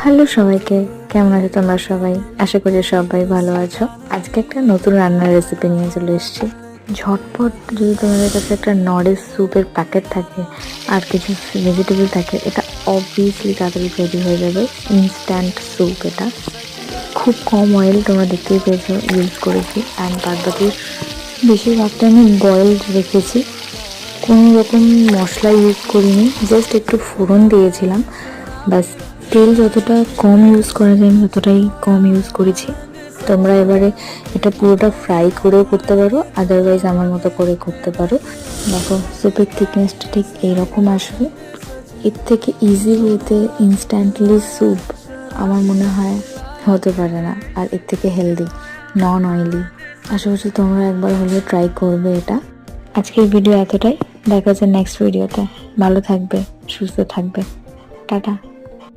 Hello সবাইকে, কেমন আছো তোমরা সবাই? আশা করি সবাই ভালো আছো। আজকে একটা নতুন রান্নার রেসিপি নিয়ে চলে এসেছি। ঝটপট যদি তোমাদের কাছে একটা নরেজ স্যুপের প্যাকেট থাকে আর কিছু ভেজিটেবল থাকে, এটা অবভিয়াসলি তাড়াতাড়ি তৈরি হয়ে যাবে। ইনস্ট্যান্ট স্যুপ এটা। খুব কম অয়েল তোমরা দেখতেই পেয়েছ ইউজ করেছি। অ্যান্ড বাদ বাকি বেশিরভাগটা আমি বয়েল রেখেছি। কোনো রকম মশলা ইউজ করিনি জাস্ট একটু ফোড়ন দিয়েছিলাম। বাস তেল যতটা কম ইউজ করা যায়, আমি ততটাই কম ইউজ করেছি। তোমরা এবারে এটা পুরোটা ফ্রাই করেও করতে পারো আদারওয়াইজ আমার মতো করে করতে পারো। দেখো স্যুপের থিকনেসটা ঠিক এইরকম আসবে। এর থেকে ইজি ওয়েতে ইনস্ট্যান্টলি স্যুপ আমার মনে হয় হতে পারে না, আর এর থেকে হেলদি নন অয়েলি আশা করছি তোমরা একবার হলে ট্রাই করবে এটা। আজকের ভিডিও এতটাই। দেখা যাচ্ছে নেক্সট ভিডিওতে ভালো থাকবে, সুস্থ থাকবে। টাটা।